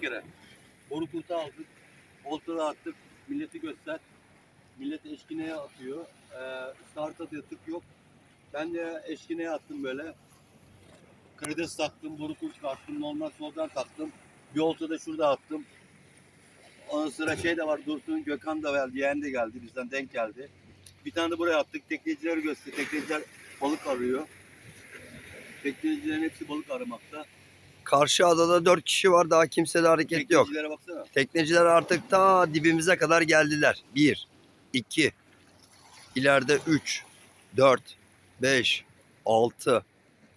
kere. Boru kurtu aldık. Oltada attık. Milleti göster. Millet eşkineye atıyor. Ee, start atıyor tık yok. Ben de eşkineye attım böyle. Karides taktım, boru kurtu taktım, normal soldan taktım. Bir oltada şurada attım. Ondan sonra şey de var, Dursun Gökhan da geldi, yeğen de geldi, bizden denk geldi. Bir tane de buraya attık, teknecileri göster. Tekneciler balık arıyor. Teknecilerin hepsi balık aramakta. Karşı adada 4 kişi var daha kimse de hareket yok. Teknecilere baksana. Tekneciler artık ta dibimize kadar geldiler. 1, 2, ileride 3, 4, 5, 6,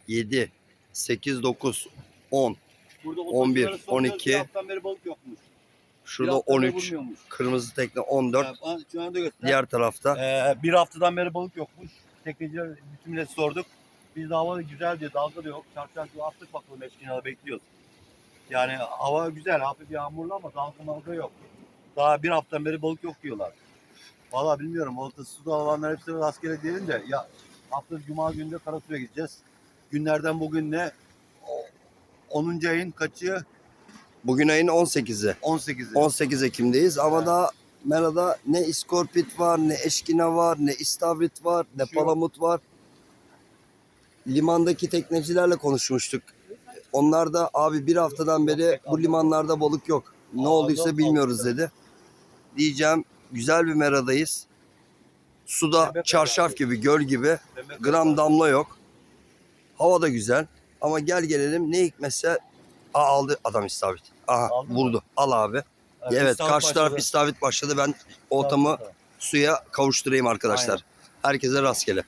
7, 8, 9, 10. Burada 11, otobüsleri soracağız, 12. Bir haftadan beri balık yokmuş. Şurada haftadan beri 13. bulmuyormuş. Kırmızı tekne 14. Ee, şu anda göster. Diğer tarafta. Ee, bir haftadan beri balık yokmuş. Tekneciler bütün millet sorduk. Biz de hava güzel diyor, dalga da yok. Çarşaf gibi attık bakalım eşkinada bekliyoruz. Yani hava güzel, hafif yağmurlu ama dalga malga yok. Daha bir haftadan beri balık yok diyorlar. Valla bilmiyorum, oltası suda olanlar hepsine rastgele diyelim de ya hafta cuma günde Karasu'ya gideceğiz. Günlerden bugün ne? O- 10. ayın kaçı? Bugün ayın 18'i. 18'i. 18 Ekim'deyiz daha Mera'da ne iskorpit var, ne eşkine var, ne istavrit var, ne palamut var. Limandaki teknecilerle konuşmuştuk. Onlar da abi bir haftadan beri bu limanlarda balık yok. Ne olduysa bilmiyoruz dedi. Diyeceğim güzel bir meradayız. Suda çarşaf gibi, göl gibi. Gram damla yok. Hava da güzel. Ama gel gelelim ne hikmetse Aa, aldı adam istavrit. Aha mı? vurdu. Al abi. Evet, karşı taraf istavrit başladı. Ben oltamı suya kavuşturayım arkadaşlar. Aynen. Herkese rastgele.